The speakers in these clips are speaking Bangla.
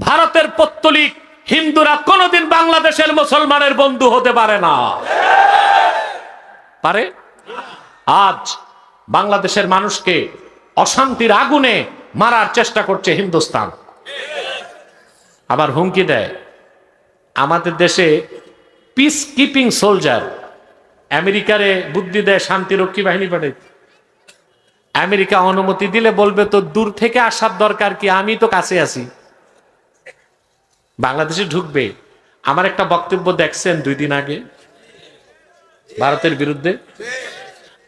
ভারতের পত্তলিক হিন্দুরা কোনোদিন বাংলাদেশের মুসলমানের বন্ধু হতে পারে না। পারে? আজ বাংলাদেশের মানুষকে অশান্তির আগুনে মারার চেষ্টা করছে হিন্দুস্তান। আবার হুমকি দেয়। আমাদের দেশে পিস কিপিং সোলজার আমেরিকারে বুদ্ধি দেয় শান্তিরক্ষী বাহিনী পাঠাইতে আমেরিকা অনুমতি দিলে বলবে তো দূর থেকে আসার দরকার কি? আমি তো কাছে আছি। বাংলাদেশে ঢুকবে। আমার একটা বক্তব্য দেখছেন দুই দিন আগে? ভারতের বিরুদ্ধে?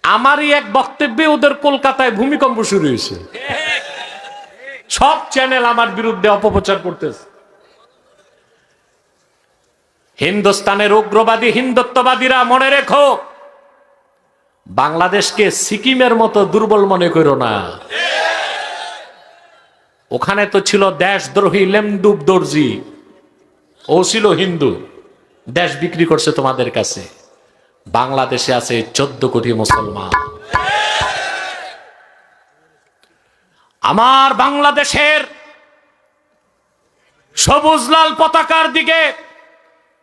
আমারই এক বক্তব্যে ওদের কলকাতায় ভূমিকম্প শুরু হয়েছে। সব চ্যানেল আমার বিরুদ্ধে অপপ্রচার করতেছে। হিন্দুস্তানের উগ্রবাদী, হিন্দুত্ববাদীরা মনে রেখো, বাংলাদেশকে সিকিমের মতো দুর্বল মনে করো না। ওখানে তো ছিল দেশদ্রোহী লেমডুব দর্জি। ও ছিল হিন্দু, দেশ বিক্রি করছে তোমাদের কাছে। বাংলাদেশে আছে চোদ্দ কোটি মুসলমান। আমার বাংলাদেশের সবুজ লাল পতাকার দিকে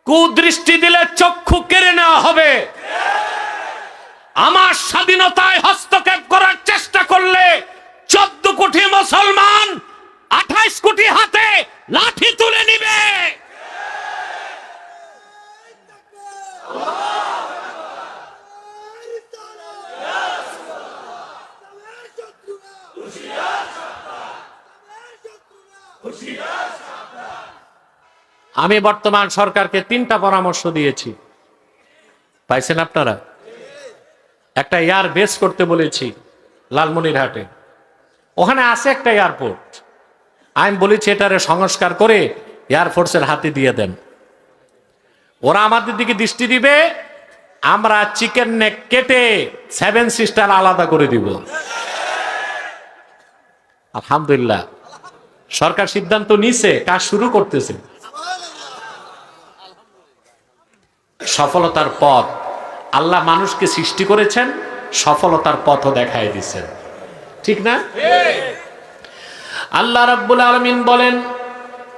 কুদৃষ্টি দিলে চক্ষু কেড়ে নেওয়া হবে। আমার স্বাধীনতায় হস্তক্ষেপ করার চেষ্টা করলে চোদ্দ কোটি মুসলমান আঠাইশ কোটি হাতে লাঠি তুলে নিবে। আমি বর্তমান সরকারকে তিনটা পরামর্শ দিয়েছি। পাইছেন আপনারা? একটা এয়ার বেস করতে বলেছি লালমনিরহাটে। ওখানে আছে একটা এয়ারপোর্ট। আমি বলেছি এটারে সংস্কার করে এয়ারফোর্সের হাতে দিয়ে দেন। ওরা আমাদের দিকে দৃষ্টি দিবে, আমরা চিকেন নেক কেটে সেভেন সিস্টার আলাদা করে দিব। আলহামদুলিল্লাহ। সরকার সিদ্ধান্ত নিছে, কাজ শুরু করতেছে। সফলতার পথ আল্লাহ মানুষকে সৃষ্টি করেছেন সফলতার পথও দেখায় দিচ্ছেন ঠিক না আল্লাহ রাব্বুল আলামিন বলেন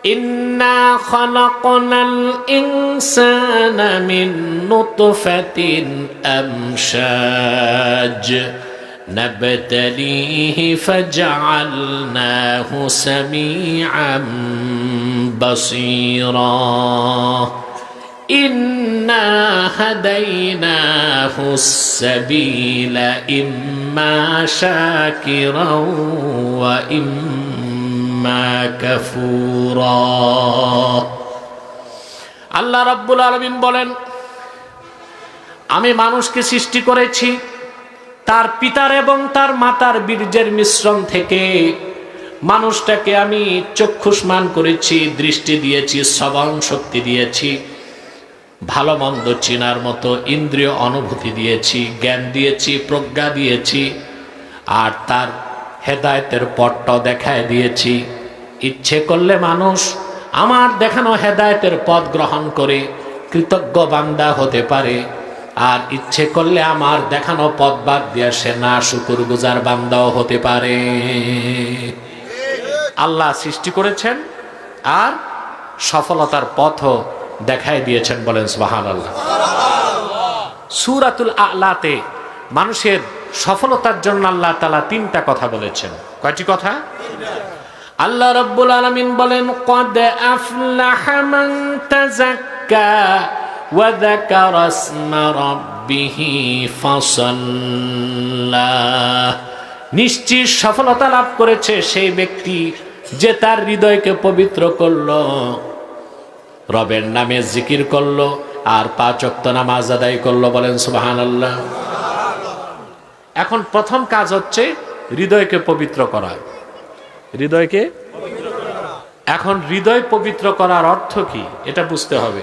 ইন্না খালাকনাল ইনসানা মিন নুতফাতিন আমশাজ نبتليه فجعلناه سميعا بصيرا আল্লাহ রব্বুল আলমিন বলেন, আমি মানুষকে সৃষ্টি করেছি, তার পিতার এবং তার মাতার বীর্যের মিশ্রণ থেকে। মানুষটাকে আমি চক্ষুষ্মান করেছি, দৃষ্টি দিয়েছি, শ্রবণ শক্তি দিয়েছি। ভালো মন্দ চিনার মতো ইন্দ্রিয় অনুভূতি দিয়েছি, জ্ঞান দিয়েছি, প্রজ্ঞা দিয়েছি, আর তার হেদায়তের পথটাও দেখায় দিয়েছি। ইচ্ছে করলে মানুষ আমার দেখানো হেদায়তের পথ গ্রহণ করে কৃতজ্ঞ বান্দা হতে পারে, আর ইচ্ছে করলে আমার দেখানো পথ বাদ দিয়ে সে না শুকুর গুজার বান্দাও হতে পারে। আল্লাহ সৃষ্টি করেছেন, আর সফলতার পথও দেখাই দিয়েছেন বলেন সুবাহান আল্লাহ সুরাতুল আলাতে মানুষের সফলতার জন্য আল্লাহ তালা তিনটা কথা বলেছেন। কয়টি কথা? আল্লাহ রব্বুল আলমিন বলেন, কদ আফলাহা মান তাযাক্কা ওয়া যাকারা ইসমা রাব্বিহি ফাসাল্লা। নিশ্চিত সফলতা লাভ করেছে সেই ব্যক্তি যে তার হৃদয়কে পবিত্র করল। রবের নামে জিকির করল আর পাঁচ অক্ত নামাজ আদায় করল, বলেন সুবাহান আল্লাহ এখন প্রথম কাজ হচ্ছে হৃদয়কে পবিত্র করা। হৃদয়কে? এখন হৃদয় পবিত্র করার অর্থ কি? এটা বুঝতে হবে।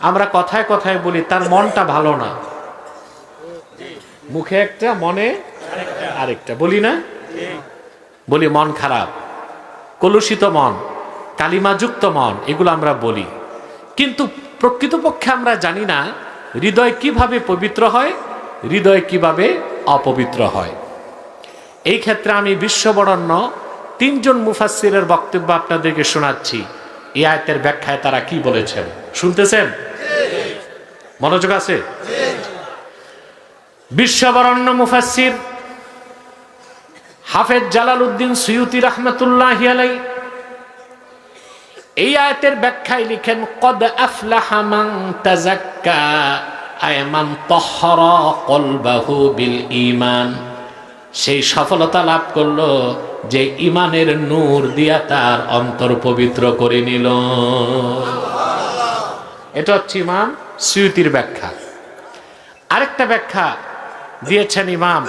আমরা কথায় কথায় বলি, তার মনটা ভালো না। মুখে একটা, মনে আরেকটা। বলি না? বলি, মন খারাপ। কলুষিত মন। কালিমাযুক্ত মন, এগুলো আমরা বলি। কিন্তু প্রকৃতপক্ষে আমরা জানি না হৃদয় কীভাবে পবিত্র হয়, হৃদয় কীভাবে অপবিত্র হয়। এই ক্ষেত্রে আমি বিশ্ববরণ্য তিনজন মুফাসসিরের বক্তব্য আপনাদেরকে শোনাচ্ছি। এই আয়তের ব্যাখ্যায় তারা কি বলেছেন? শুনতেছেন? মনোযোগ আছে? বিশ্ববরণ্য মুফাসসির হাফেজ জালাল উদ্দিন সৈয়দি রহমতুল্লাহ আলাই এই আয়াতের ব্যাখ্যায় লিখেন, কদ আফলাহা বিল ঈমান। সেই সফলতা লাভ করল যে ইমানের নূর দিয়া তার অন্তর পবিত্র করে নিল। এটা হচ্ছে ইমাম সুয়ুতির ব্যাখ্যা। আরেকটা ব্যাখ্যা দিয়েছেন ইমাম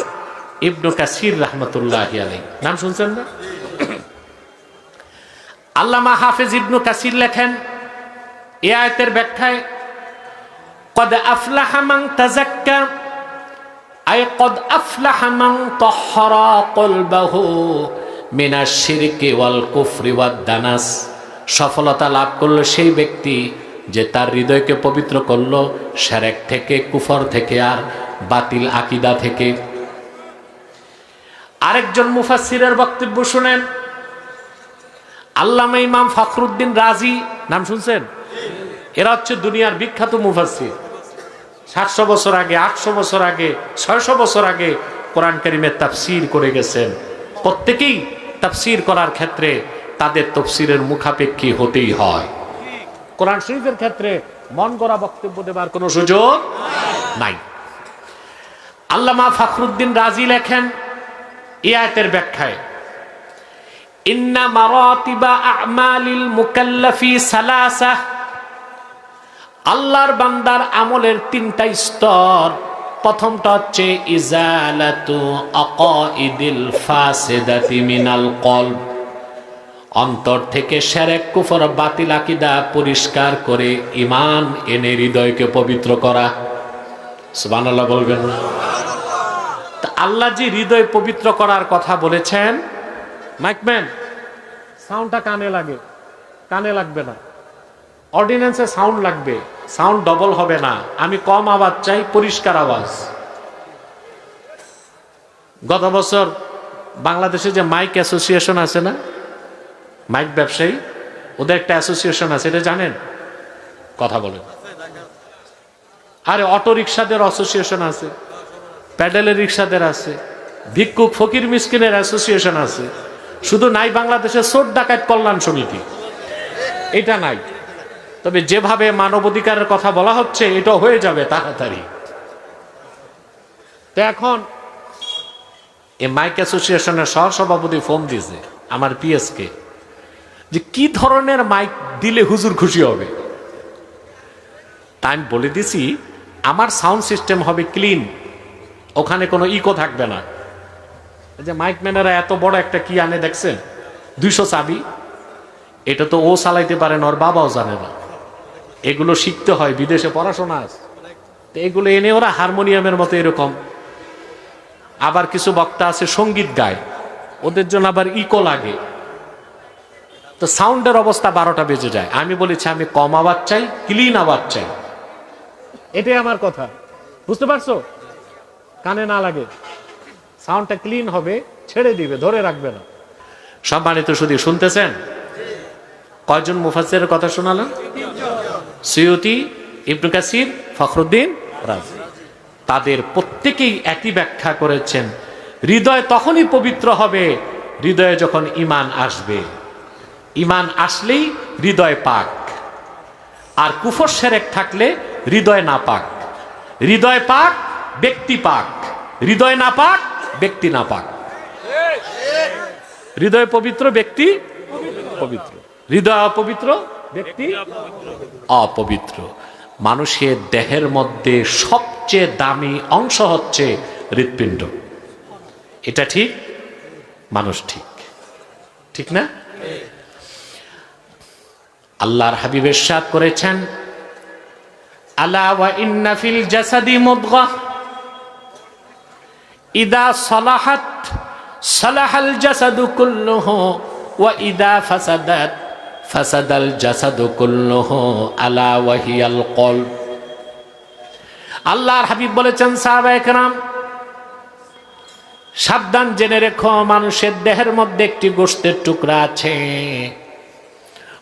ইবনু কাসির রহমতুল্লাহ আলাই নাম শুনছেন না? আল্লামা হাফেজ ইবনু কাসির লেখেন, এ আয়তের ব্যাখ্যায়, কদ আফলাহা তাযাক্কা কদ আফলাহা তাহহারা কলবাহু মিনাশ শিরকি ওয়াল দানাস। সফলতা লাভ করল সেই ব্যক্তি যে তার হৃদয়কে পবিত্র করল সেরেক থেকে, কুফর থেকে আর বাতিল আকিদা থেকে। আরেকজন মুফাসসিরের বক্তব্য শুনেন আল্লামা ইমাম ফখরুদ্দিন রাজি, নাম শুনছেন? এরা হচ্ছে দুনিয়ার বিখ্যাত মুফাসসির। সাতশো বছর আগে, আটশো বছর আগে, ছয়শো বছর আগে কোরআন করিমের তাফসির করে গেছেন। প্রত্যেকেই তাফসির করার ক্ষেত্রে তাদের তফসিরের মুখাপেক্ষী হতেই হয়। কোরআন শরীফের ক্ষেত্রে মন গড়া বক্তব্য দেবার কোনো সুযোগ নাই। আল্লামা ফখরুদ্দিন রাজি লেখেন এই আয়াতের ব্যাখ্যায় আল্লাহর বান্দার আমলের তিনটা স্তর। প্রথমটা হচ্ছে, ইজালাতু অন্তর থেকে সেরেক, কুফর, বাতিল আকিদা পরিষ্কার করে ইমান এনে হৃদয়কে পবিত্র করা। বলবেন। না আল্লাহ যে হৃদয় পবিত্র করার কথা বলেছেন মাইকম্যান সাউন্ডটা কানে লাগে। কানে লাগবে না। অর্ডিন্যান্সে সাউন্ড লাগবে। সাউন্ড ডবল হবে না। আমি কম আওয়াজ চাই, পরিষ্কার আওয়াজ। গত বছর বাংলাদেশে যে মাইক অ্যাসোসিয়েশন আছে না মাইক ব্যবসায়ী, ওদের একটা অ্যাসোসিয়েশন আছে, এটা জানেন? কথা বলেন। আরে অটো রিক্সাদের অ্যাসোসিয়েশন আছে প্যাডেলের রিক্সাদের আছে, ভিক্ষুক ফকির মিসকিনের অ্যাসোসিয়েশন আছে। শুধু নাই বাংলাদেশের সোট ডাকাত কল্যাণ সমিতি। এটা নাই। তবে যেভাবে মানবাধিকারের কথা বলা হচ্ছে এটা হয়ে যাবে তাড়াতাড়ি। তো এখন এই মাইক অ্যাসোসিয়েশনের সহসভাপতি ফোন দিয়েছে আমার পিএসকে যে কি ধরনের মাইক দিলে হুজুর খুশি হবে? তাই আমি বলে দিছি, আমার সাউন্ড সিস্টেম হবে ক্লিন, ওখানে কোনো ইকো থাকবে না। যে মাইক ম্যানেরা এত বড় একটা কি আনে দেখছেন? দুইশো চাবি। এটা তো ও চালাইতে পারে না, ওর বাবাও জানে না। এগুলো শিখতে হয়, বিদেশে পড়াশোনা আছে। তো এগুলো এনে ওরা হারমোনিয়ামের মতো এরকম। আবার কিছু বক্তা আছে সংগীত গায়। ওদের জন্য আবার ইকো লাগে। তো সাউন্ডের অবস্থা বারোটা বেজে যায়। আমি বলেছি, আমি কম আওয়াজ চাই, ক্লিন আওয়াজ চাই। এটাই আমার কথা। বুঝতে পারছ? কানে না লাগে। সাউন্ডটা ক্লিন হবে, ছেড়ে দিবে, ধরে রাখবে না। সম্মানিত শুধু শুনতেছেন? কয়জন মুফাসের কথা শোনালাম সৈয়দি ইবনু কাসির, ফখরুদ্দিন তাদের প্রত্যেকেই একই ব্যাখ্যা করেছেন, হৃদয় তখনই পবিত্র হবে, হৃদয়ে যখন ইমান আসবে। ইমান আসলেই হৃদয় পাক। আর কুফর সেরেক থাকলে হৃদয় না পাক। হৃদয় পাক, ব্যক্তি পাক। হৃদয় না পাক ব্যক্তি না পাক হৃদয় পবিত্র, ব্যক্তি পবিত্র। হৃদয় অপবিত্র, ব্যক্তি অপবিত্র। মানুষের দেহের মধ্যে সবচেয়ে দামি অংশ হচ্ছে হৃৎপিণ্ড। এটা ঠিক? মানুষ ঠিক। ঠিক না? আল্লাহর হাবিবের সাথ করেছেন, আলা ওয়া ইন্না ফিল জাসাদি মুদগাহ ইদা সলাহাত, সলাহাল জাসাদু কুল্লুহু, ওয়া ইদা ফাসাদাত, ফাসাদাল জাসাদু কুল্লুহু আলা ওয়াহিয়াল কলব। আল্লাহর হাবিব বলেছেন সাহাবা একরাম সাবধান জেনে রেখো, মানুষের দেহের মধ্যে একটি গোষ্ঠের টুকরা আছে।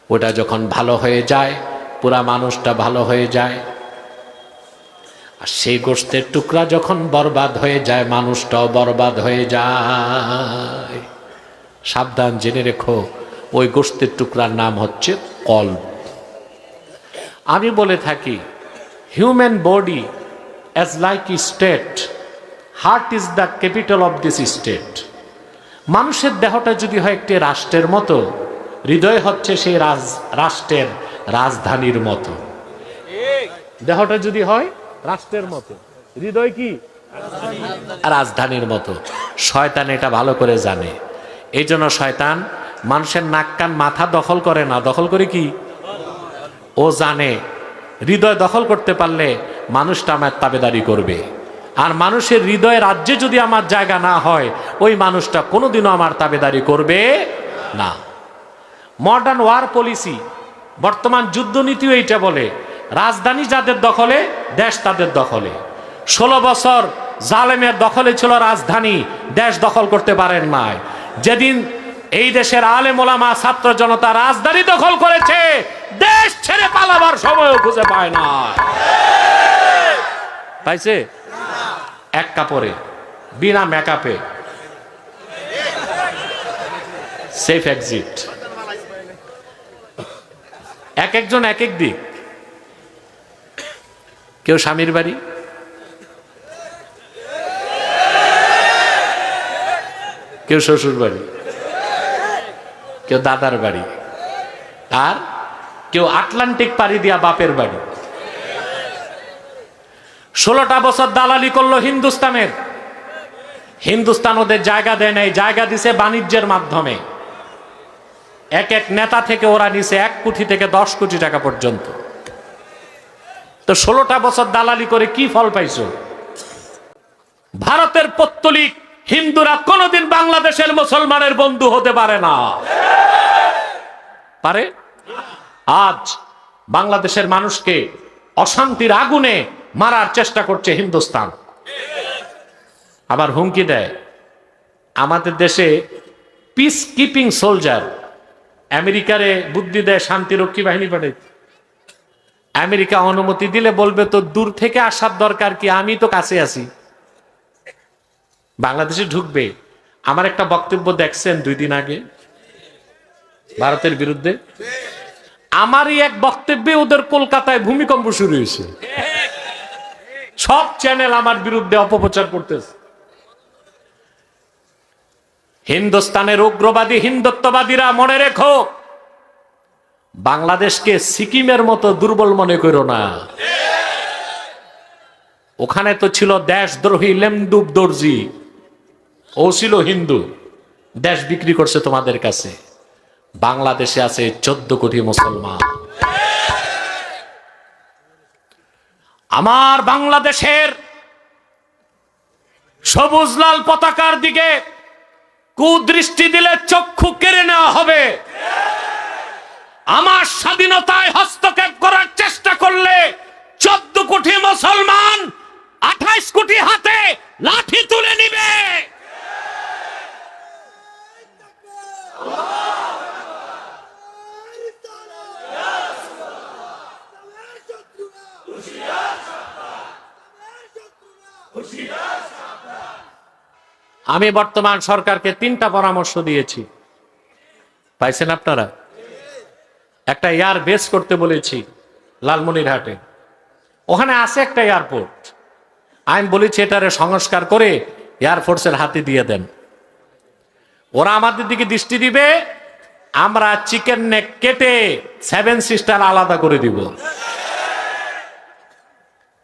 ওটা যখন ভালো হয়ে যায়, পুরা মানুষটা ভালো হয়ে যায়। আর সেই গোষ্ঠের টুকরা যখন বরবাদ হয়ে যায়, মানুষটাও বরবাদ হয়ে যায়। সাবধান জেনে রেখো, ওই গোষ্ঠের টুকরার নাম হচ্ছে কল আমি বলে থাকি human body as like state heart is the capital of this state মানুষের দেহটা যদি হয় একটি রাষ্ট্রের মতো, হৃদয় হচ্ছে সেই রাজ, রাষ্ট্রের রাজধানীর মতো। দেহটা যদি হয় রাষ্ট্রের মতো। হৃদয় কি? রাজধানীর মতো। শয়তান এটা ভালো করে জানে। এই জন্য শয়তান মানুষের নাক কান মাথা দখল করে না। দখল করে কি? ও জানে। হৃদয় দখল করতে পারলে মানুষটা আমার তাবেদারি করবে। আর মানুষের হৃদয় রাজ্যে যদি আমার জায়গা না হয়, ওই মানুষটা কোনোদিনও আমার তাবেদারি করবে না। মডার্ন ওয়ার পলিসি বর্তমান যুদ্ধনীতিও এইটা বলে। রাজধানী যাদের দখলে, দেশ তাদের দখলে। ষোলো বছর জালেমের দখলে ছিল রাজধানী, দেশ দখল করতে পারেন নাই। যেদিন এই দেশের আলেম ওলামা, ছাত্র জনতা রাজধানী দখল করেছে, দেশ ছেড়ে পালাবার সময়ও খুঁজে পায় না পাইছে? এক কাপড়ে, বিনা মেকআপে। Safe exit. এক একজন এক এক দিক। কেউ স্বামীর বাড়ি? কেউ শ্বশুর বাড়ি? কেউ দাদার বাড়ি? আর কেউ আটলান্টিক পাড়ি দিয়া বাপের বাড়ি? ষোলোটা বছর দালালি করল হিন্দুস্তানের। হিন্দুস্তান ওদের জায়গা দেয় নাই, জায়গা দিছে বাণিজ্যের মাধ্যমে। এক এক নেতা থেকে ওরা নিছে এক কোটি থেকে দশ কোটি টাকা পর্যন্ত। তো ষোলোটা বছর দালালি করে কি ফল পাইছো? ভারতের পত্তলিক হিন্দুরা কোনোদিন বাংলাদেশের মুসলমানের বন্ধু হতে পারে না। পারে? আজ বাংলাদেশের মানুষকে অশান্তির আগুনে মারার চেষ্টা করছে হিন্দুস্তান। আবার হুমকি দেয়, আমাদের দেশে পিস কিপিং সোলজার আমেরিকারে বুদ্ধি দেয় শান্তিরক্ষী বাহিনী পাঠাই আমেরিকা অনুমতি দিলে বলবে তো দূর থেকে আসার দরকার কি? আমি তো কাছে আছি। বাংলাদেশে ঢুকবে। আমার একটা বক্তব্য দেখছেন দুই দিন আগে, ভারতের বিরুদ্ধে। আমারই এক বক্তব্যে ওদের কলকাতায় ভূমিকম্প শুরু হয়েছে। সব চ্যানেল আমার বিরুদ্ধে অপপ্রচার করতেছে। হিন্দুস্তানের উগ্রবাদী হিন্দুত্ববাদীরা মনে রেখো বাংলাদেশকে সিকিমের মতো দুর্বল মনে করো না। ওখানে তো ছিল দেশদ্রোহী লেমডুব দর্জি। ও ছিল হিন্দু। দেশ বিক্রি করছে তোমাদের কাছে। বাংলাদেশে আছে চোদ্দ কোটি মুসলমান। আমার বাংলাদেশের সবুজ লাল পতাকার দিকে কুদৃষ্টি দিলে চক্ষু কেড়ে নেওয়া হবে। আমার স্বাধীনতায় হস্তক্ষেপ করার চেষ্টা করলে চোদ্দ কোটি মুসলমান আঠাইশ কোটি হাতে লাঠি তুলে নিবে। আমি বর্তমান সরকারকে তিনটা পরামর্শ দিয়েছি। পাইছেন আপনারা? একটা এয়ার বেস করতে বলেছি লালমনিরহাটে। ওখানে আছে একটা এয়ারপোর্ট। আমি বলেছি এটারে সংস্কার করে এয়ারফোর্সের হাতে দিয়ে দেন। ওরা আমাদের দিকে দৃষ্টি দিবে, আমরা চিকেন নেক কেটে সেভেন সিস্টার আলাদা করে দিব।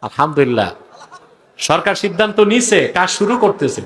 আলহামদুলিল্লাহ। সরকার সিদ্ধান্ত নিছে, কাজ শুরু করতেছে।